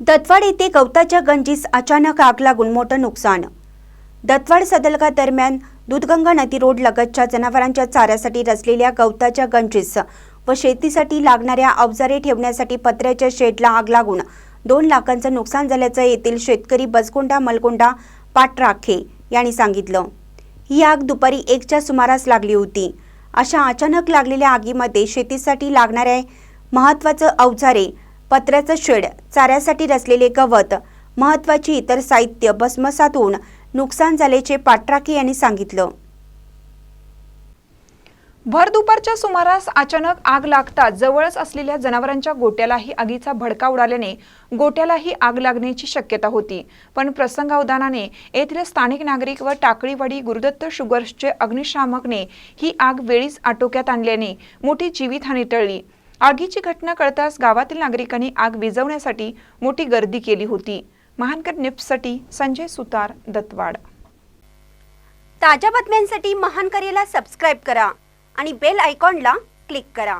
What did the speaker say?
दत्वाड येथे गवताच्या गंजीस अचानक आग लागून मोठं नुकसान. दत्वाड सदलगा दरम्यान दूधगंगा नदी रोड लगतच्या जनावरांच्या चाऱ्यासाठी रचलेल्या गवताच्या गंजीस व शेतीसाठी लागणाऱ्या अवजारे ठेवण्यासाठी पत्र्याच्या शेडला आग लागून दोन लाखांचं नुकसान झाल्याचं येथील शेतकरी बसकोंडा मलकोंडा पाटराखे यांनी सांगितलं. ही आग दुपारी एकच्या सुमारास लागली होती. अशा अचानक लागलेल्या आगीमध्ये शेतीसाठी लागणाऱ्या महत्त्वाचं अवजारे पत्र्याचं शेड चाऱ्यासाठी रचलेले गवत महत्त्वाची इतर साहित्य भस्मसातून नुकसान झाल्याचे पाटराके यांनी सांगितलं. भर दुपारच्या सुमारास अचानक आग लागताच जवळच असलेल्या जनावरांच्या गोट्यालाही आगीचा भडका उडाल्याने गोट्यालाही आग लागण्याची शक्यता होती. पण प्रसंगावधानाने येथील स्थानिक नागरिक व टाकळीवाडी गुरुदत्त शुगर्सचे अग्निशामकने ही आग वेळीच आटोक्यात आणल्याने मोठी जीवितहानी टळली. आगीची घटना कळताच गावातील नागरिकांनी आग विझवण्यासाठी मोठी गर्दी केली होती. महानकर निप्ससाठी संजय सुतार दत्तवाड. ताज्या बातम्यांसाठी महानकरीला सबस्क्राईब करा आणि बेल आयकॉनला क्लिक करा.